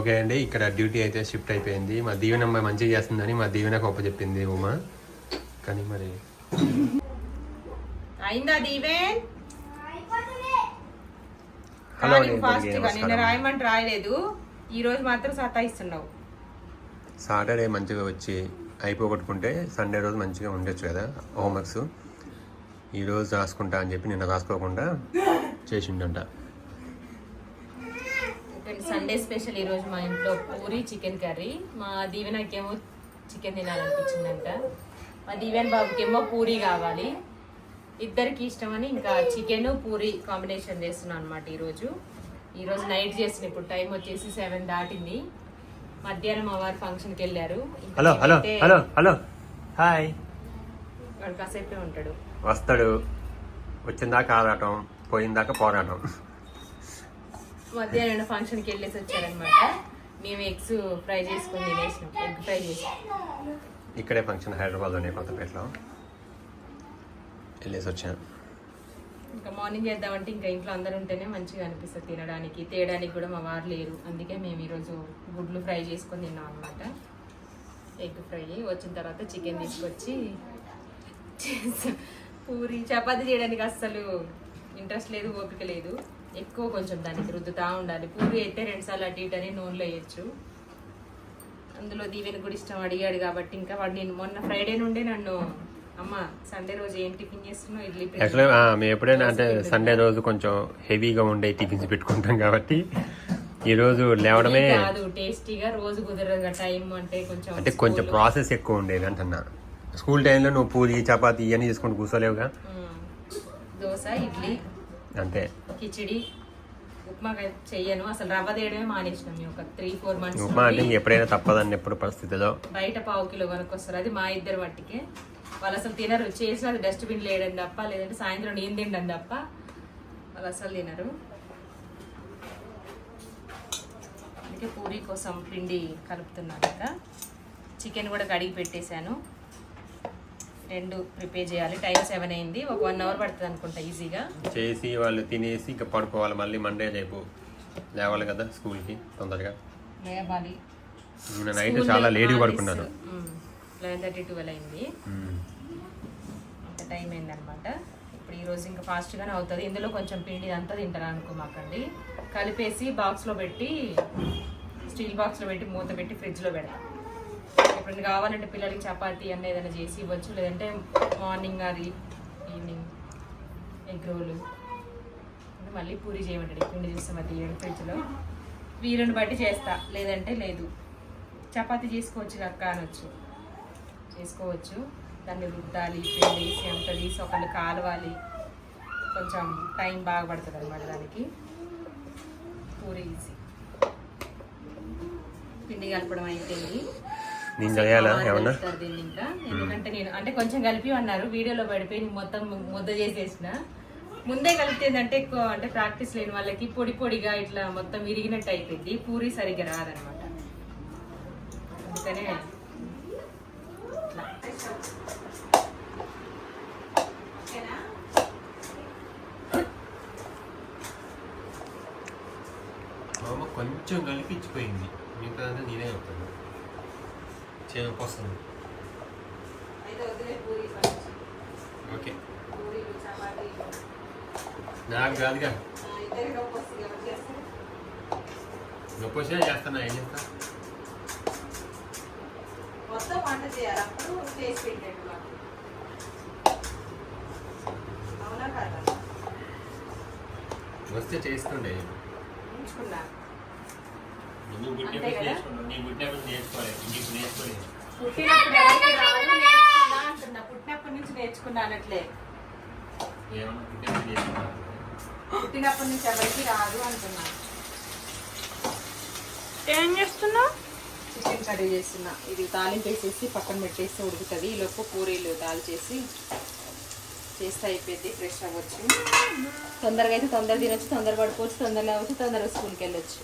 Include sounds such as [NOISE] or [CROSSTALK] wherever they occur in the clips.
Okay అండి ఇక్కడ duty అయితే షిఫ్ట్ అయిపోయింది. మా దీవెన మంచిగా చేస్తుందని మా దీవెనకు ఒప్ప చెప్పింది ఉమా. కానీ మరి అయిందా దీవెన్? హలో ఫాస్ట్ నిన్న. రాయమంటే రాయలేదు. ఈ రోజు మాత్రం సతాయిస్తున్నావు. సాటర్డే మంచిగా వచ్చి అయిపోగొట్టుకుంటే సండే రోజు మంచిగా ఉండొచ్చు కదా హోంవర్క్స్. ఈ రోజు రాసుకుంటా అని చెప్పి నిన్న రాసుకోకుండా చేసిండంట. సండే స్పెషల్ ఈ రోజు మా ఇంట్లో పూరి చికెన్ కర్రీ. మా దీవెనకేమో చికెన్ తినాలనిపించిందంట. మా దీవెన్ బాబుకేమో పూరి కావాలి. ఇద్దరికి ఇష్టమని ఇంకా చికెన్ పూరి కాంబినేషన్ చేస్తున్నాను అనమాట ఈరోజు. ఈరోజు నైట్ చేసిన ఇప్పుడు టైం వచ్చేసి సెవెన్ దాటింది. మధ్యాహ్నం మా వారు ఫంక్షన్కి వెళ్ళారు. Hello hello hello hello. Hi. వాడు కాసేపే ఉంటాడు. వస్తాడు. వచ్చిందాకా ఆరాటం పోయిందాకా పోరాటం. మధ్యాహ్నం ఫంక్షన్కి వెళ్ళేసి వచ్చారనమాట మేము ఎగ్స్ ఫ్రై చేసుకొని తినేసినాం. ఎగ్ ఫ్రై చేసాం. ఇక్కడే ఫంక్షన్ హైదరాబాద్లోనే కొత్తపేటలో. వెళ్ళేసి వచ్చాను ఇంకా మార్నింగ్ చేద్దామంటే ఇంకా ఇంట్లో అందరు ఉంటేనే మంచిగా అనిపిస్తుంది తినడానికి. తేయడానికి కూడా మా వారు లేరు. అందుకే మేము ఈరోజు గుడ్లు ఫ్రై చేసుకొని తిన్నాం అనమాట ఎగ్ ఫ్రై వచ్చిన తర్వాత చికెన్ తీసుకొచ్చి. పూరి చపాతీ చేయడానికి అస్సలు ఇంట్రెస్ట్ లేదు ఓపిక లేదు. ఎక్కువ కొంచెం దానికి రుద్దుతా ఉండాలి. పూరి అయితే రెండు సార్లు అటు ఇటు అని నూనెలో వేయచ్చు. అందులో దీవెన కూడా ఇష్టం అడిగాడు కాబట్టి ఇంకా వాడు నేను మొన్న ఫ్రైడే నుండి నన్ను అమ్మ సండే రోజు ఏం టిఫిన్ చేస్తున్నావు? ఇడ్లీ మేము ఎప్పుడైనా అంటే సండే రోజు కొంచెం హెవీగా ఉండే టిఫిన్స్ పెట్టుకుంటాం కాబట్టి ఈ రోజు లేవడమే కాదు టేస్టీగా రోజు కుదరదు టైం అంటే కొంచెం అంటే కొంచెం ప్రాసెస్ ఎక్కువ ఉండేది అంటున్నా. స్కూల్ టైంలో నువ్వు పూరి చపాతి ఇవన్నీ చేసుకుంటూ కూర్చోలేవుగా? దోశ ఇడ్లీ. అంతే. కిచిడి ఉప్మా చెయ్యను. అసలు రవ్వ తీయడమే మానేసినాం ఒక త్రీ ఫోర్ మంత్స్ ఉప్మా అంటే ఎప్పుడైనా తప్పదని ఎప్పుడు పరిస్థితిలో? బయట పావు కిలో కొనుక్కొస్తారు. అది మా ఇద్దరు మట్టికే వాళ్ళు అసలు తినరు. చేసి అది డస్ట్బిన్ లేయడం తప్ప లేదంటే సాయంత్రం నేను తినడం తప్ప వాళ్ళు అసలు తినరు. అందుకే పూరి కోసం పిండి కలుపుతున్నాను ఇంకా. చికెన్ కూడా కడిగి పెట్టేశాను. రెండు ప్రిపేర్ చేయాలి. టైం సెవెన్ అయింది. ఒక వన్ అవర్ పడుతుంది అనుకుంటా ఈజీగా. చేసి వాళ్ళు తినేసి ఇంకా పడుకోవాలి. మళ్ళీ మండే రేపు లేవాలి కదా స్కూల్కి తొందరగా. లేవాలి. నిన్న నైట్ చాలా లేట్గా పడుకున్నాను. లెవెన్ థర్టీ ట్వెల్వ్ అయింది. అంత టైం అయిందనమాట. ఇప్పుడు ఈ రోజు ఇంకా ఫాస్ట్గానే అవుతుంది. ఇందులో కొంచెం పిండి అంతా తింటారు అనుకోమాకండి. కలిపేసి బాక్స్లో పెట్టి స్టీల్ బాక్స్లో పెట్టి మూత పెట్టి ఫ్రిడ్జ్లో పెడతాం. ఇప్పుడు కావాలంటే పిల్లలకి చపాతి అన్న ఏదైనా చేసి ఇవ్వచ్చు. లేదంటే మార్నింగ్ అది ఈవినింగ్ ఎగ్ రోలు అంటే మళ్ళీ పూరి చేయమంటాడు. పిండి పిండి అది ఏడు ఫ్రిడ్జ్లో వీరుని బట్టి చేస్తా. లేదంటే లేదు. చపాతి చేసుకోవచ్చు అక్క అనొచ్చు. చేసుకోవచ్చు. దాన్ని రుద్దాలి పిండి వేసి తీసి ఒకళ్ళు కాలవాలి. కొంచెం టైం బాగా పడుతుంది అనమాట దానికి. పూరి ఈజీ పిండి కలపడం అయిపోయింది. నేను చేయాలా? కావాలి ఏమన్నా? ఎందుకంటే నేను అంటే కొంచెం కలిపి అన్నారు. వీడియోలో పడిపోయి మొత్తం ముద్ద చేసేసిన. ముందే కలిపితే ఏంటంటే ఎక్కువ అంటే ప్రాక్టీస్ లేని వాళ్ళకి పొడి పొడిగా ఇట్లా మొత్తం విరిగినట్టు అయిపోయింది. పూరి సరిగ్గా రాదనమాట. అందుకనే కొంచెం కలిపి ఇచ్చిపోయింది. మిగతా నేనే చెప్తాను. చేయకు వస్తుంది అయితే వదిలే పూరి సంగతి. ఓకే. నాకు కాదుగా. నొప్పి వచ్చినా చేస్తాను ఏం చేస్తా? మొత్తం వంట చేయాలి అప్పుడు చేసి మాకు. అవునా కాదా? వస్తే చేస్తుండే ఉంచుకున్నా. నువ్వు అంతే కదా? నేర్చుకున్నావు నేను పుట్టినప్పుడు నేర్చుకోలేదు. నీకు నేర్చుకోలేదు. పుట్టినప్పుడు ఎవరికి రాదు నేర్చుకున్నా అంటున్నా పుట్టినప్పటి నుంచి నేర్చుకున్నా అనట్లే ఏమన్నా పుట్టినప్పుడు నేర్చుకున్నాను పుట్టినప్పటి నుంచి ఎవరికి రాదు అంటున్నా. ఏం చేస్తున్నావు చికెన్ కర్రీ చేస్తున్నా. ఇది తాలింపు వేసేసి పక్కన పెట్టేసి ఉడుకుతుంది. ఈ లోపు పూరీలు దాల్ చేసి చేస్తే అయిపోయింది ఫ్రెష్ అవ్వచ్చు. తొందరగా అయితే తొందర తినొచ్చు తొందర పడుకోవచ్చు తొందరగా అవ్వచ్చు తొందరగా స్కూల్కి వెళ్ళొచ్చు.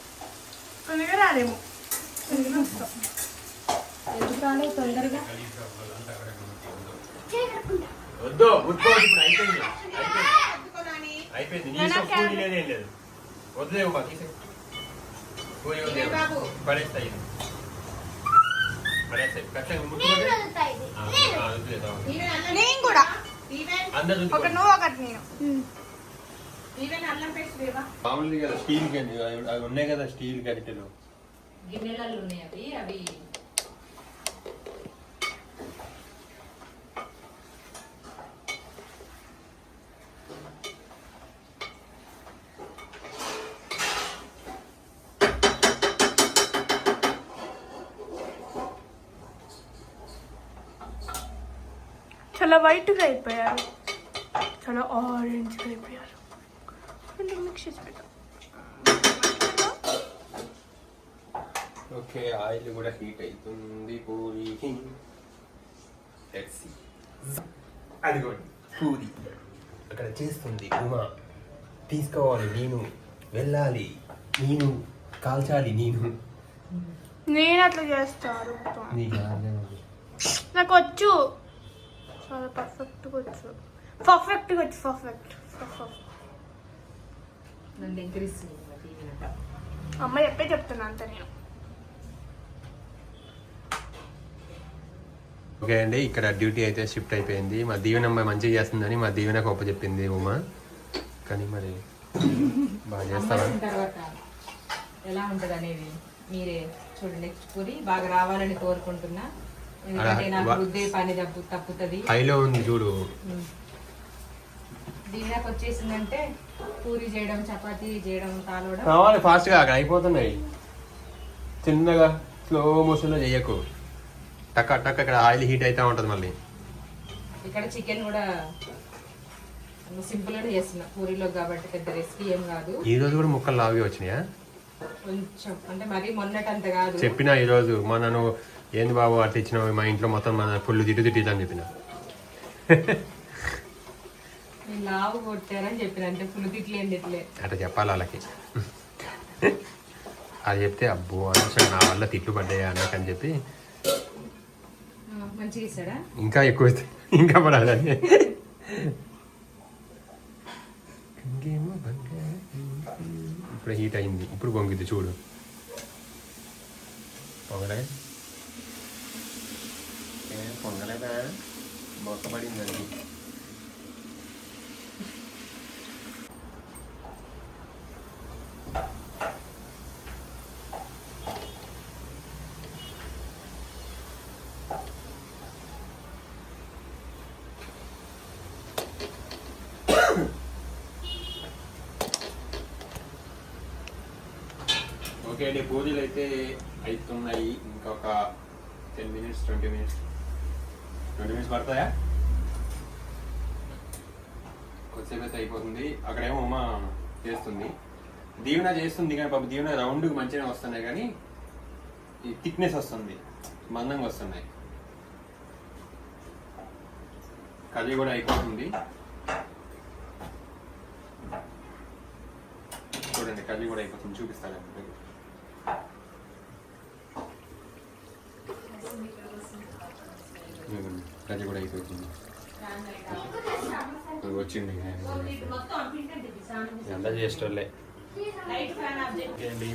తొందరగా రాలేము ఎందుకు రాలేదు తొందరగా? వద్దు ముట్టుకోవద్దు ఇప్పుడు అయిపోయింది. అయిపోయింది. నీ లేదు లేదు. వదిలేవు మా తీసే? పడేస్తాయి పడేస్తాయి ఖచ్చితంగా నేను ముట్టుకుంటే వదులుతా ఇది. ఆ, నేను. ఆ, వదిలేద్దాం. ఈవెన్ అల్లం నేను కూడా. ఈవెన్ అందరూ ఒక చూసుకోండి. నువ్వు ఒకటి నేను. మామూలుగా కదా స్టీల్ గంజి అవి ఉన్నాయి కదా స్టీల్ గరిటెలు. గిన్నెలలో ఉన్నాయి అవి అవి. చాలా వైట్గా అయిపోయారు. చాలా ఆరెంజ్గా అయిపోయారు. కొంచెం మిక్స్ చేసి పెట్టాం ఓకే ఆయిల్ కూడా హీట్ అవుతుంది పూరికి Let's see. అదిగోండి పూరి అక్కడ చేస్తుంది ఉమా. తీసుకోవాలి నేను. వెళ్ళాలి. నేను కాల్చాలి నేను. నేను అట్లా చేస్తాను నీకు వచ్చు చాలా పర్ఫెక్ట్గా వచ్చు. పర్ఫెక్ట్గా వచ్చు పర్ఫెక్ట్ నన్ను. అమ్మ చెప్పే చెప్తున్నా అంత నేను. ఓకే అండి ఇక్కడ డ్యూటీ అయితే షిఫ్ట్ అయిపోయింది. మా దీవెన అమ్మాయి మంచిగా చేస్తుందని మా దీవెన గొప్ప చెప్పింది ఉమా. కానీ మరి బాగా చేస్తావా? అమ్మేసిన తర్వాత ఎలా ఉంటది అనేది మీరే చూడండి. పూరి బాగా రావాలని కోరుకుంటున్నా. ఎందుకంటే అలా నాకు వా- బుద్ధే పని తప్పు తప్పుతుంది. హైలో ఉంది చూడు. దీనికి వచ్చేసిందంటే పూరి చేయడం చపాతీ చేయడం కాలవడం కావాలి ఫాస్ట్గా అక్కడ అయిపోతున్నాయి. చిన్నగా స్లో మోషన్లో చెయ్యకు టక్క టక్క ఇక్కడ ఆయిల్ హీట్ అవుతా ఉంటుంది మళ్ళీ. ఇక్కడ చికెన్ కూడా సింపుల్ గానే చేస్తున్నా. పూరిలో కాబట్టి పెద్ద రెసిపీ ఏం కాదు. ఈ రోజు కూడా ముక్కలు లావి వచ్చినాయా? కొంచెం అంటే మరీ మొన్నటంత కాదు. చెప్పిన ఈ రోజు మన నువ్వు ఏంది బాబు అట్లా ఇచ్చినావు? మా ఇంట్లో మొత్తం మన ఫుల్ తిట్టు తిట్టి అని చెప్పిన. [LAUGHS] లావు కొట్టారని చెప్పిన అంటే పులు తిట్లు ఏం తిట్లే. అట్లా చెప్పాలి వాళ్ళకి. అది చెప్తే అబ్బో అనవసరం నా వల్ల తిట్లు పడ్డాయి అన్నకని చెప్పి మంచిగా ఇస్తాడా? ఇంకా ఎక్కువ ఇంకా పడాలని. ఇప్పుడు హీట్ అయింది. ఇప్పుడు పొంగిద్ది చూడు. పొంగలే. ఏ, పొంగలేదా? మొక్కబడిందండి ఓకే అండి పూజలు అయితే అవుతున్నాయి ఇంకొక ten minutes twenty minutes twenty minutes పడతాయా? కొద్దిసేపు అయితే అయిపోతుంది. అక్కడేమో ఉమా చేస్తుంది. దీవెన చేస్తుంది కానీ పాప దీవెన రౌండ్కి మంచిగా వస్తున్నాయి కానీ ఈ థిక్నెస్ వస్తుంది. మందంగా వస్తున్నాయి. కర్రీ కూడా అయిపోతుంది. చూడండి కర్రీ కూడా అయిపోతుంది. చూపిస్తాను కర్రీ కూడా అయిపోతుంది. వచ్చింది ఎంత చేసేటోళ్ళే.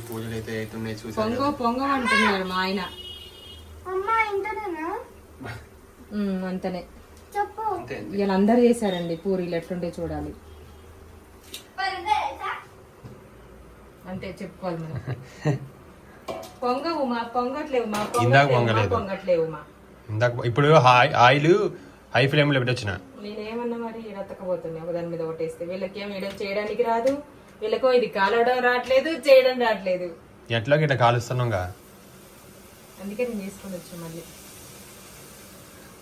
పూజలు అయితే అవుతున్నాయి పొంగ చూసాను పొంగ అంటున్నారు మా ఆయన. అంతనే. చెప్పు. అంతే అంతే. ఇలా అందరు చేశారండి పూరీలు ఎట్లుంటే చూడాలి? అంతే చెప్పుకోవాలి మనం. [LAUGHS] పొంగవు మా పొంగట్లేవు మా. పొంగట్లేవు మా. ఇందాక ఇప్పుడు ఆయిల్ హై ఫ్లేమ్లో పెట్టొచ్చిన. నేనేమన్నా మరి రత్తకపోతుంది ఒక దాని మీద ఒకటేస్తే వీళ్ళకేం వీడియో చేయడానికి రాదు. వీళ్ళకో ఇది కాలవడం రావట్లేదు చేయడం రావట్లేదు ఎట్లాగ ఇట్లా కాలుస్తున్నాంగా? అందుకే నేను చేసుకొని వచ్చా మళ్ళీ.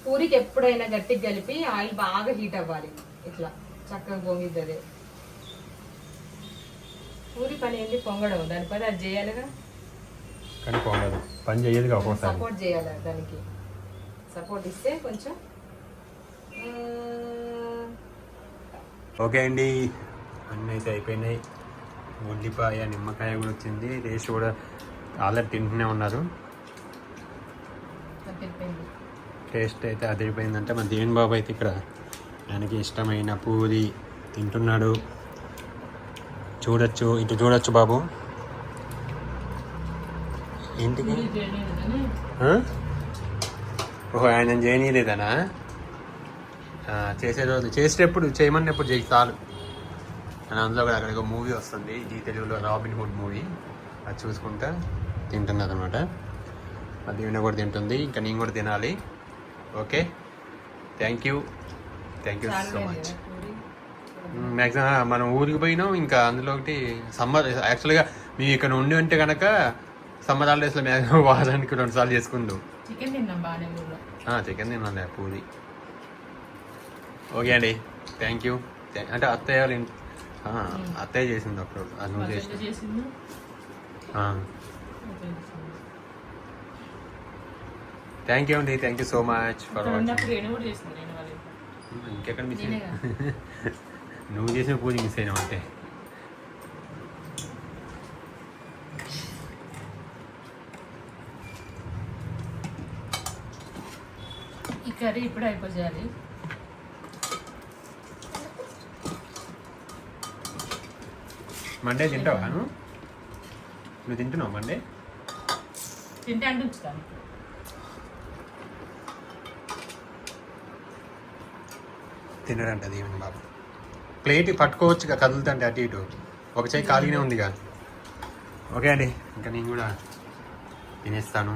పూరికి ఎప్పుడైనా గట్టిగా కలిపి ఆయిల్ బాగా హీట్ అవ్వాలి. ఇట్లా చక్కగా పొంగిద్ది పూరి పని ఏంటి పొంగడం. దాని పని అది చేయాలిగా? కానీ పోగదు. పని చేయదు సపోర్ట్ చేయాలి దానికి? సపోర్ట్ ఇస్తే కొంచెం ఓకే అండి. అన్నీ అయితే అయిపోయినాయి. ఉల్లిపాయ నిమ్మకాయ కూడా వచ్చింది. టేస్ట్ కూడా ఆల్రెడీ తింటూనే ఉన్నారు. టేస్ట్ అయితే అదిరిపోయిందంటే మన దేవన్ బాబు అయితే ఇక్కడ ఆయనకి ఇష్టమైన పూరి తింటున్నాడు. చూడొచ్చు ఇటు చూడొచ్చు బాబు. ఆ? ఓహో ఆయన చేయనీయలేదనా చేసే రోజు చేసేటప్పుడు చేయమన్నప్పుడు చేయి చాలు. అని అందులో కూడా అక్కడ మూవీ వస్తుంది జీ తెలుగులో రాబిన్ హుడ్ మూవీ. అది చూసుకుంటా తింటున్నది అనమాట అది దీవెన కూడా తింటుంది ఇంకా నేను కూడా తినాలి. Okay? Thank you thank you so much maximum మనం ఊరికి పోయినాం ఇంకా అందులో ఒకటి సమ్మర్ యాక్చువల్గా మేము ఇక్కడ ఉండి ఉంటే కనుక సమ్మర్ హాలిడేస్లో మ్యాక్సిమం [LAUGHS] వారానికి రెండు సార్లు చేసుకుందాం. చికెన్ తిన్నాం బాగానే ఊర్లో చికెన్ తిన్నాను పూరి. ఓకే అండి థ్యాంక్ యూ అంటే అత్తయ్య వాళ్ళ అత్తయ్య చేసింది అప్పుడు అది నువ్వు చేసింది. థ్యాంక్ యూ అండి thank you so much for watching. ఇంకెక్కడ మిస్. [LAUGHS] నువ్వు చేసిన పూజ మిస్ అయినావు అంటే కర్రీ ఇప్పుడు అయిపోయాలి మండే తింటావా నువ్వు? నువ్వు తింటున్నావు మండే? తింటే అంటే ఉంచుతాను తినడంట దీవెన బాబు. ప్లేట్ పట్టుకోవచ్చు కదులుతుంటే అటు ఇటు. ఒక చేయి ఖాళీనే ఉందిగా. ఓకే అండి ఇంకా నేను కూడా తినేస్తాను.